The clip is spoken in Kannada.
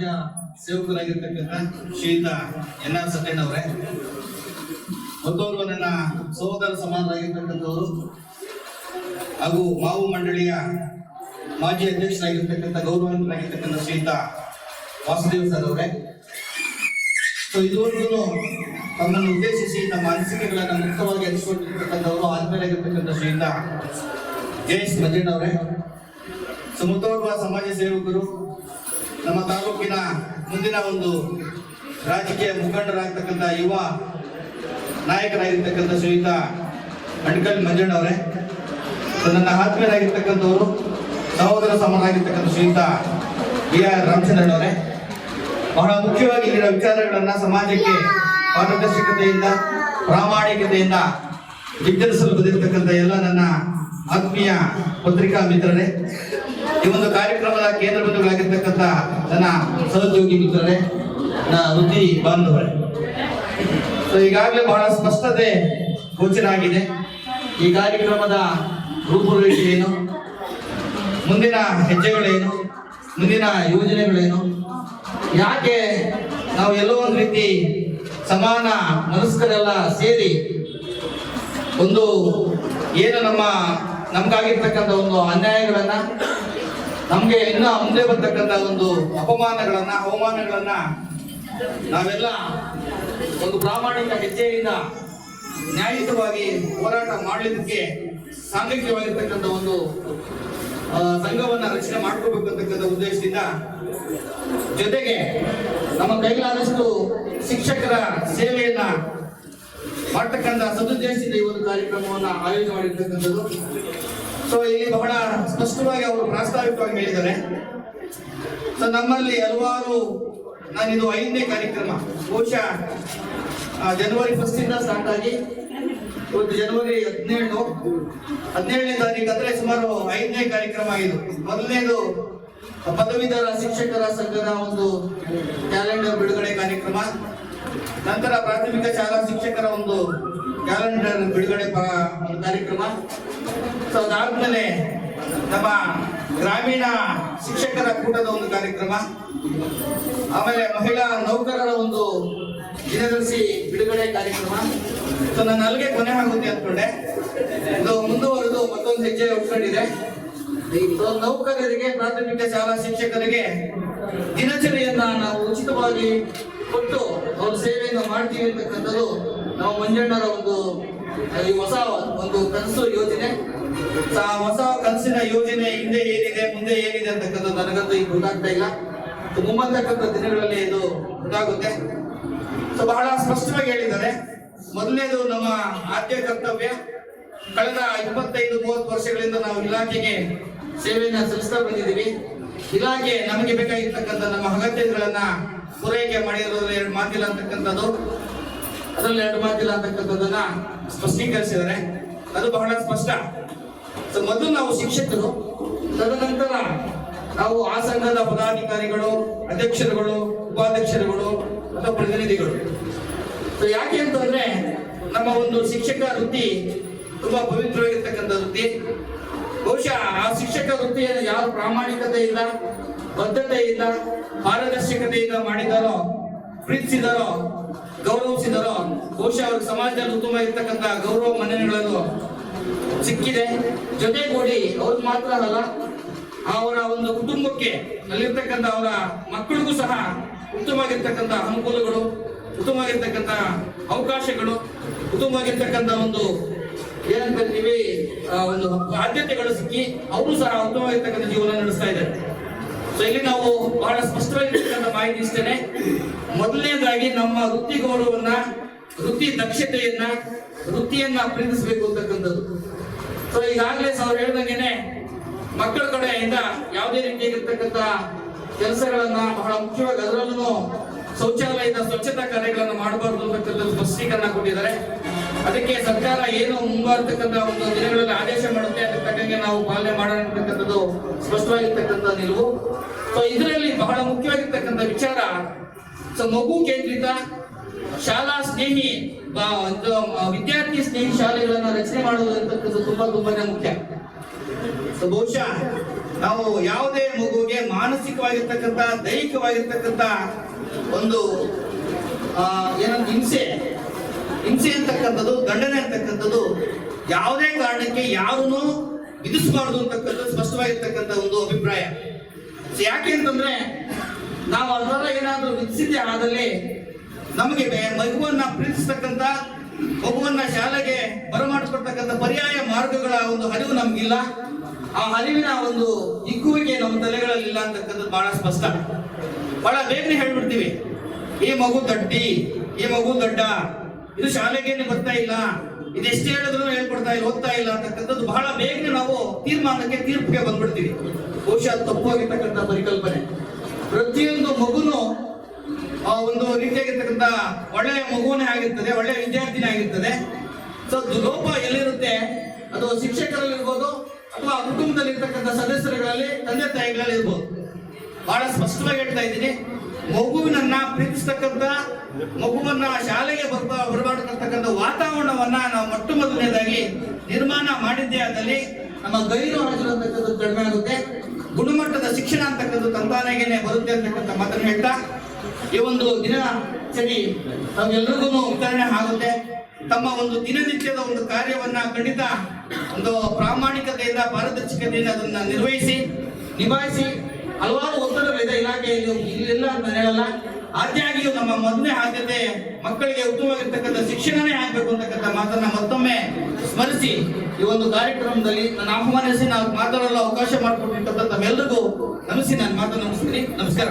ಸಮಾಜ ಸೇವಕರಾಗಿರ್ತಕ್ಕಂಥ ಶ್ರೀಯುತ ಎನ್ ಆರ್ ಸತ್ಯಣ್ಣವರೇ ಮತ್ತೋರ್ವ ನನ್ನ ಸಹೋದರ ಸಮಾನರಾಗಿರ್ತಕ್ಕಂಥವರು ಹಾಗೂ ಮಾವು ಮಂಡಳಿಯ ಮಾಜಿ ಅಧ್ಯಕ್ಷರಾಗಿರ್ತಕ್ಕಂಥ ಗೌರವನಾಗಿರ್ತಕ್ಕಂಥ ಶ್ರೀಯುತ ವಾಸುದೇವ್ ಸರ್ ಅವರೇ. ಸೊ ಇದುವರೆಗೂ ತಮ್ಮನ್ನು ಉದ್ದೇಶಿಸಿ ತಮ್ಮ ಅನಿಸಿಕೆಗಳನ್ನು ಮುಕ್ತವಾಗಿ ಹಂಚಿಕೊಂಡಿರ್ತಕ್ಕಂಥವರು ಆದ್ಮೇಲಾಗಿರ್ತಕ್ಕಂಥ ಶ್ರೀಯುತ ಜಯೇಶ್ ಮಂಜಣ್ಣವರೇ ಸೊ ಮತ್ತೋರ್ವ ಸಮಾಜ ಸೇವಕರು ನಮ್ಮ ತಾಲೂಕಿನ ಮುಂದಿನ ಒಂದು ರಾಜಕೀಯ ಮುಖಂಡರಾಗ್ತಕ್ಕಂಥ ಯುವ ನಾಯಕರಾಗಿರ್ತಕ್ಕಂಥ ಶ್ರೀಯುತ ಅಡ್ಕಲ್ ಮಂಜಣ್ಣವರೇ ನನ್ನ ಆತ್ಮೀಯರಾಗಿರ್ತಕ್ಕಂಥವರು, ಸಹೋದರ ಸಮರಾಗಿರ್ತಕ್ಕಂಥ ಶ್ರೀಯುತ ಬಿ ಆರ್ ರಾಮಚಂದ್ರನವರೇ ಬಹಳ ಮುಖ್ಯವಾಗಿ ಇಲ್ಲಿನ ವಿಚಾರಗಳನ್ನು ಸಮಾಜಕ್ಕೆ ಪಾರದರ್ಶಕತೆಯಿಂದ, ಪ್ರಾಮಾಣಿಕತೆಯಿಂದ ಬಿತ್ತರಿಸಲು ಬಂದಿರತಕ್ಕಂಥ ಎಲ್ಲ ನನ್ನ ಆತ್ಮೀಯ ಪತ್ರಿಕಾ ಮಿತ್ರರೇ. ಈ ಒಂದು ಕಾರ್ಯಕ್ರಮದ ಕೇಂದ್ರ ಬಿಂದುಗಳಾಗಿರ್ತಕ್ಕಂಥ ನನ್ನ ಸಹೋದ್ಯೋಗಿ ಮಿತ್ರರೇ, ನನ್ನ ವೃತ್ತಿ ಬಾಂಧವರೇ. ಸೊ ಈಗಾಗಲೇ ಬಹಳ ಸ್ಪಷ್ಟತೆ ಗೋಚರ ಆಗಿದೆ ಈ ಕಾರ್ಯಕ್ರಮದ ರೂಪುರೇಷೆ ಏನು ಮುಂದಿನ ಹೆಜ್ಜೆಗಳೇನು, ಮುಂದಿನ ಯೋಜನೆಗಳೇನು, ಯಾಕೆ ನಾವು ಎಲ್ಲೋ ಒಂದು ರೀತಿ ಸಮಾನ ಮನಸ್ಕರೆಲ್ಲ ಸೇರಿ ಒಂದು ಏನು ನಮ್ಮ ನಮ್ಗಾಗಿರ್ತಕ್ಕಂಥ ಒಂದು ಅನ್ಯಾಯಗಳನ್ನ ನಮ್ಗೆ ಇನ್ನ ಮುಂದೆ ಬರ್ತಕ್ಕಂತ ಒಂದು ಅಪಮಾನಗಳನ್ನ, ಅವಮಾನಗಳನ್ನ ನಾವೆಲ್ಲ ಒಂದು ಪ್ರಾಮಾಣಿಕ ಹೆಜ್ಜೆಯಿಂದ ನ್ಯಾಯಯುತವಾಗಿ ಹೋರಾಟ ಮಾಡಲಿಕ್ಕೆ ಸಾಂಘಿಕವಾಗಿರ್ತಕ್ಕಂಥ ಒಂದು ಸಂಘವನ್ನ ರಚನೆ ಮಾಡ್ಕೋಬೇಕು ಅಂತಕ್ಕಂಥ ಉದ್ದೇಶದಿಂದ ಜೊತೆಗೆ ನಮ್ಮ ಕೈಲಾದಷ್ಟು ಶಿಕ್ಷಕರ ಸೇವೆಯನ್ನ ಮಾಡ್ತಕ್ಕಂಥ ಸದುದ್ದೇಶದಿಂದ ಈ ಒಂದು ಕಾರ್ಯಕ್ರಮವನ್ನು ಆಯೋಜನೆ ಮಾಡಿರ್ತಕ್ಕಂಥದ್ದು. ಸೊ ಇಲ್ಲಿ ಬಹಳ ಸ್ಪಷ್ಟವಾಗಿ ಅವರು ಪ್ರಾಸ್ತಾವಿಕವಾಗಿ ಹೇಳಿದ್ದಾರೆ. ಸೊ ನಮ್ಮಲ್ಲಿ ಹಲವಾರು, ನಾನಿದು ಐದನೇ ಕಾರ್ಯಕ್ರಮ ಬಹುಶಃ ಜನವರಿ ಫಸ್ಟ್ ಇಂದ ಸ್ಟಾರ್ಟ್ ಆಗಿ ಒಂದು ಜನವರಿ ಹದಿನೇಳು. ಹದಿನೇಳನೇ ತಾರೀಕು ಅಂದ್ರೆ ಸುಮಾರು ಐದನೇ ಕಾರ್ಯಕ್ರಮ ಇದು. ಮೊದಲನೇದು ಪದವೀಧರ ಶಿಕ್ಷಕರ ಸಂಘದ ಒಂದು ಕ್ಯಾಲೆಂಡರ್ ಬಿಡುಗಡೆ ಕಾರ್ಯಕ್ರಮ. ನಂತರ ಪ್ರಾಥಮಿಕ ಶಾಲಾ ಶಿಕ್ಷಕರ ಒಂದು ಕ್ಯಾಲೆಂಡರ್ ಬಿಡುಗಡೆ ಕಾರ್ಯಕ್ರಮ. ಸೊ ಅದಾದ್ಮೇಲೆ ನಮ್ಮ ಗ್ರಾಮೀಣ ಶಿಕ್ಷಕರ ಕೂಟದ ಒಂದು ಕಾರ್ಯಕ್ರಮ. ಆಮೇಲೆ ಮಹಿಳಾ ನೌಕರರ ಒಂದು ದಿನದರ್ಶಿ ಬಿಡುಗಡೆ ಕಾರ್ಯಕ್ರಮ. ಸೊ ನನ್ನ ಅಲ್ಲಿಗೆ ಕೊನೆ ಆಗುತ್ತೆ ಅಂದ್ಕೊಂಡೆ. ಇದು ಮುಂದುವರೆದು ಮತ್ತೊಂದು ಹೆಜ್ಜೆ ಉಟ್ಕೊಂಡಿದೆ ನೌಕರರಿಗೆ, ಪ್ರಾಥಮಿಕ ಶಾಲಾ ಶಿಕ್ಷಕರಿಗೆ ದಿನಚರಿಯನ್ನ ನಾವು ಉಚಿತವಾಗಿ ಕೊಟ್ಟು ಅವ್ರ ಸೇವೆಯನ್ನು ಮಾಡ್ತೀವಿ ಅಂತಕ್ಕಂಥದ್ದು ನಾವು ಮಂಜಣ್ಣರ ಒಂದು, ಈ ಹೊಸ ಒಂದು ಕನಸು ಯೋಜನೆ. ಆ ಹೊಸ ಕನಸಿನ ಯೋಜನೆ ಹಿಂದೆ ಏನಿದೆ, ಮುಂದೆ ಏನಿದೆ ಅಂತಕ್ಕಂಥದ್ದು ನನಗಂತೂ ಈಗ ಗೊತ್ತಾಗ್ತಾ ಇಲ್ಲ. ಮುಂಬರ್ತಕ್ಕಂಥ ದಿನಗಳಲ್ಲಿ ಇದು ಗೊತ್ತಾಗುತ್ತೆ. ಸೊ, ಬಹಳ ಸ್ಪಷ್ಟವಾಗಿ ಹೇಳಿದ್ದಾರೆ. ಮೊದಲನೇದು ನಮ್ಮ ಆದ್ಯ ಕರ್ತವ್ಯ. ಕಳೆದ ಇಪ್ಪತ್ತೈದು, ಮೂವತ್ತು ವರ್ಷಗಳಿಂದ ನಾವು ಇಲಾಖೆಗೆ ಸೇವೆಯನ್ನು ಸಲ್ಲಿಸ್ತಾ ಬಂದಿದ್ದೀವಿ. ಇಲಾಖೆ ನಮಗೆ ಬೇಕಾಗಿರ್ತಕ್ಕಂಥ ನಮ್ಮ ಅಗತ್ಯಗಳನ್ನ ಪೂರೈಕೆ ಮಾಡಿರೋದ್ರಲ್ಲಿ ಎರಡು ಮಾತಿಲ್ಲ ಅಂತಕ್ಕಂಥದ್ದು. ಅದರಲ್ಲಿ ಎರಡು ಮಾತಿಲ್ಲ ಅಂತಕ್ಕಂಥದ್ದನ್ನ ಸ್ಪಷ್ಟೀಕರಿಸಿದ್ದಾರೆ. ಅದು ಬಹಳ ಸ್ಪಷ್ಟ. ಸೊ ಮೊದಲು ನಾವು ಶಿಕ್ಷಕರು, ತದನಂತರ ನಾವು ಆ ಸಂಘದ ಪದಾಧಿಕಾರಿಗಳು, ಅಧ್ಯಕ್ಷರುಗಳು, ಉಪಾಧ್ಯಕ್ಷರುಗಳು ಅಥವಾ ಪ್ರತಿನಿಧಿಗಳು. ಸೊ ಯಾಕೆ ಅಂತಂದ್ರೆ ನಮ್ಮ ಒಂದು ಶಿಕ್ಷಕ ವೃತ್ತಿ ತುಂಬಾ ಪವಿತ್ರವಾಗಿರ್ತಕ್ಕಂಥ ವೃತ್ತಿ. ಬಹುಶಃ ಆ ಶಿಕ್ಷಕ ವೃತ್ತಿಯನ್ನು ಯಾರು ಪ್ರಾಮಾಣಿಕತೆಯಿಂದ ಬದ್ಧತೆಯಿಂದ ಪಾರದರ್ಶಕತೆಯಿಂದ ಮಾಡಿದಾರೋ ಪ್ರೀತಿಸಿದಾರೋ, ಗೌರವಿಸಿದರೋ, ಬಹುಶಃ ಅವ್ರಿಗೆ ಸಮಾಜದಲ್ಲಿ ಉತ್ತಮ ಇರ್ತಕ್ಕಂಥ ಗೌರವ ಮನ್ನಣೆಗಳನ್ನು ಸಿಕ್ಕಿದೆ. ಜೊತೆಗೂಡಿ ಅವ್ರಿಗೆ ಮಾತ್ರ ಅಲ್ಲ, ಅವರ ಒಂದು ಕುಟುಂಬಕ್ಕೆ ಅಲ್ಲಿರ್ತಕ್ಕಂಥ ಅವರ ಮಕ್ಕಳಿಗೂ ಸಹ ಉತ್ತಮವಾಗಿರ್ತಕ್ಕಂಥ ಅನುಕೂಲಗಳು, ಉತ್ತಮವಾಗಿರ್ತಕ್ಕಂಥ ಅವಕಾಶಗಳು, ಉತ್ತಮವಾಗಿರ್ತಕ್ಕಂಥ ಒಂದು ಏನಂತ ಒಂದು ಆದ್ಯತೆಗಳು ಸಿಕ್ಕಿ, ಅವರು ಸಹ ಉತ್ತಮವಾಗಿರ್ತಕ್ಕಂಥ ಜೀವನ ನಡೆಸ್ತಾ ಇದ್ದಾರೆ. ಸೊ ಇಲ್ಲಿ ನಾವು ಬಹಳ ಸ್ಪಷ್ಟವಾಗಿರ್ತಕ್ಕಂಥ ಮಾಹಿತಿ ಇಷ್ಟೇನೆ. ಮೊದಲನೇದಾಗಿ ನಮ್ಮ ವೃತ್ತಿ ಗೌರವವನ್ನ, ವೃತ್ತಿ ದಕ್ಷತೆಯನ್ನ, ವೃತ್ತಿಯನ್ನ ಪ್ರೀತಿಸಬೇಕು ಅಂತಕ್ಕಂಥದ್ದು. ಸೊ ಈಗಾಗಲೇ ಅವ್ರು ಹೇಳ್ದಂಗೆನೆ, ಮಕ್ಕಳ ಕಡೆಯಿಂದ ಯಾವುದೇ ರೀತಿಯಾಗಿರ್ತಕ್ಕಂಥ ಕೆಲಸಗಳನ್ನ ಬಹಳ ಮುಖ್ಯವಾಗಿ ಅದರಲ್ಲೂ ಶೌಚಾಲಯದ ಸ್ವಚ್ಛತಾ ಕಾರ್ಯಗಳನ್ನು ಮಾಡಬಾರದು ಅಂತಕ್ಕಂಥ ಸ್ಪಷ್ಟೀಕರಣ ಕೊಟ್ಟಿದ್ದಾರೆ. ಅದಕ್ಕೆ ಸರ್ಕಾರ ಏನು ಮುಂಬರ್ತಕ್ಕಂಥ ಒಂದು ದಿನಗಳಲ್ಲಿ ಆದೇಶ ಮಾಡುತ್ತೆ ಅದಕ್ಕೆ ತಕ್ಕಂಗೆ ನಾವು ಪಾಲನೆ ಮಾಡೋಣ ಸ್ಪಷ್ಟವಾಗಿರ್ತಕ್ಕಂಥ ನಿಲುವು. ಸೊ ಇದರಲ್ಲಿ ಬಹಳ ಮುಖ್ಯವಾಗಿರ್ತಕ್ಕಂಥ ವಿಚಾರ. ಸೊ ಮಗು ಕೇಂದ್ರಿತ, ಶಾಲಾ ಸ್ನೇಹಿ ವಿದ್ಯಾರ್ಥಿ ಸ್ನೇಹಿ ಶಾಲೆಗಳನ್ನು ರಚನೆ ಅಂತಕ್ಕಂಥದ್ದು ತುಂಬಾ ತುಂಬಾನೇ ಮುಖ್ಯ. ಸೊ ಬಹುಶಃ ನಾವು ಯಾವುದೇ ಮಗುವಿಗೆ ಮಾನಸಿಕವಾಗಿರ್ತಕ್ಕಂಥ, ದೈಹಿಕವಾಗಿರ್ತಕ್ಕಂಥ ಒಂದು ಏನಂತ ಹಿಂಸೆ. ಹಿಂಸೆ ಅಂತಕ್ಕಂಥದ್ದು, ದಂಡನೆ ಅಂತಕ್ಕಂಥದ್ದು ಯಾವುದೇ ಕಾರಣಕ್ಕೆ ಯಾರನ್ನು ವಿಧಿಸಬಾರದು ಅಂತಕ್ಕಂಥ ಸ್ಪಷ್ಟವಾಗಿರ್ತಕ್ಕಂಥ ಒಂದು ಅಭಿಪ್ರಾಯ. ಯಾಕೆ ಅಂತಂದ್ರೆ, ನಾವು ಅದರ ಏನಾದರೂ ವಿಧಿಸಿದ್ದೆ ಆದಲ್ಲಿ ನಮಗೆ ಮಗುವನ್ನ ಪ್ರೀತಿಸ್ತಕ್ಕಂಥ, ಮಗುವನ್ನ ಶಾಲೆಗೆ ಬರಮಾಡಿಸ್ಕೊಡ್ತಕ್ಕಂಥ ಪರ್ಯಾಯ ಮಾರ್ಗಗಳ ಒಂದು ಹರಿವು ನಮಗಿಲ್ಲ. ಆ ಹರಿವಿನ ಒಂದು ಇಕ್ಕುವಿಕೆ ನಮ್ಮ ತಲೆಗಳಲ್ಲಿಲ್ಲ ಅಂತಕ್ಕಂಥದ್ದು ಬಹಳ ಸ್ಪಷ್ಟ. ಬಹಳ ಬೇಗನೆ ಹೇಳ್ಬಿಡ್ತೀವಿ. ಈ ಮಗು ದಡ್ಡಿ, ಈ ಮಗು ದೊಡ್ಡ, ಇದು ಶಾಲೆಗೇನು ಬರ್ತಾ ಇಲ್ಲ, ಇದೆಷ್ಟು ಹೇಳಿದ್ರು ಹೇಳ್ಕೊಡ್ತಾ ಇಲ್ಲ, ಓದ್ತಾ ಇಲ್ಲ ಅಂತಕ್ಕಂಥದ್ದು ಬಹಳ ಬೇಗನೆ ನಾವು ತೀರ್ಮಾನಕ್ಕೆ, ತೀರ್ಪಿಗೆ ಬಂದ್ಬಿಡ್ತೀವಿ. ಬಹುಶಃ ಅದು ತಪ್ಪೋಗಿರ್ತಕ್ಕಂಥ ಪರಿಕಲ್ಪನೆ. ಪ್ರತಿಯೊಂದು ಮಗುನು, ಆ, ಒಂದು ರೀತಿಯಾಗಿರ್ತಕ್ಕಂಥ ಒಳ್ಳೆಯ ಮಗುವನೇ ಆಗಿರ್ತದೆ ಒಳ್ಳೆಯ ವಿದ್ಯಾರ್ಥಿನೇ ಆಗಿರ್ತದೆ. ಸೊ ಲೋಪ ಎಲ್ಲಿರುತ್ತೆ? ಅದು ಶಿಕ್ಷಕರಲ್ಲಿರ್ಬೋದು, ಅಥವಾ ಕುಟುಂಬದಲ್ಲಿರ್ತಕ್ಕಂಥ ಸದಸ್ಯರುಗಳಲ್ಲಿ, ತಂದೆ ತಾಯಿಗಳಲ್ಲಿ ಇರ್ಬೋದು. ಬಹಳ ಸ್ಪಷ್ಟವಾಗಿ ಹೇಳ್ತಾ ಇದ್ದೀನಿ. ಮಗುವಿನನ್ನ ಪ್ರೀತಿಸ್ತಕ್ಕಂಥ, ಮಗುವನ್ನ ಶಾಲೆಗೆ ಬರ್ಬ ವಾತಾವರಣವನ್ನ ನಾವು ಮೊಟ್ಟ ಮೊದಲನೇದಾಗಿ ನಿರ್ಮಾಣ ಮಾಡಿದ್ದೇ ಆದಲ್ಲಿ ನಮ್ಮ ಗೈರು ಹಾಜರಂತಕ್ಕಂಥದ್ದು ಕಡಿಮೆ ಆಗುತ್ತೆ. ಗುಣಮಟ್ಟದ ಶಿಕ್ಷಣ ಅಂತಕ್ಕಂಥದ್ದು ತಂತಾನೆಗೇನೆ ಬರುತ್ತೆ ಅಂತಕ್ಕಂಥ ಮಾತನ್ನು ಹೇಳ್ತಾ, ಈ ಒಂದು ದಿನ ಚಳಿ ನಮ್ಗೆಲ್ರಿಗೂ ವಿತರಣೆ ಆಗುತ್ತೆ. ತಮ್ಮ ಒಂದು ದಿನನಿತ್ಯದ ಒಂದು ಕಾರ್ಯವನ್ನ ಖಂಡಿತ ಒಂದು ಪ್ರಾಮಾಣಿಕತೆಯಿಂದ, ಪಾರದರ್ಶಕತೆಯಿಂದ ಅದನ್ನ ನಿರ್ವಹಿಸಿ, ನಿಭಾಯಿಸಿ. ಹಲವಾರು ಒತ್ತಡಗಳಿದೆ ಇಲಾಖೆಯಲ್ಲಿ. ಇಲ್ಲಿಲ್ಲ ಅಂತ ಹೇಳಲ್ಲ ಆದ್ಯಾಗಿಯೂ ನಮ್ಮ ಮೊದಲನೇ ಆದ್ಯತೆ ಮಕ್ಕಳಿಗೆ ಉತ್ತಮವಾಗಿರ್ತಕ್ಕಂಥ ಶಿಕ್ಷಣನೇ ಆಗ್ಬೇಕು ಅಂತಕ್ಕಂಥ ಮಾತನ್ನ ಮತ್ತೊಮ್ಮೆ ಸ್ಮರಿಸಿ. ಈ ಒಂದು ಕಾರ್ಯಕ್ರಮದಲ್ಲಿ ನನ್ನ ಆಹ್ವಾನಿಸಿ ನಾವು ಮಾತಾಡಲು ಅವಕಾಶ ಮಾಡಿಕೊಟ್ಟಿರ್ತಕ್ಕಂಥ ತಮ್ಮೆಲ್ಲರಿಗೂ ನಮಸಿ ನಾನು ಮಾತನ್ನು ಮುಗಿಸ್ತೀನಿ. ನಮಸ್ಕಾರ.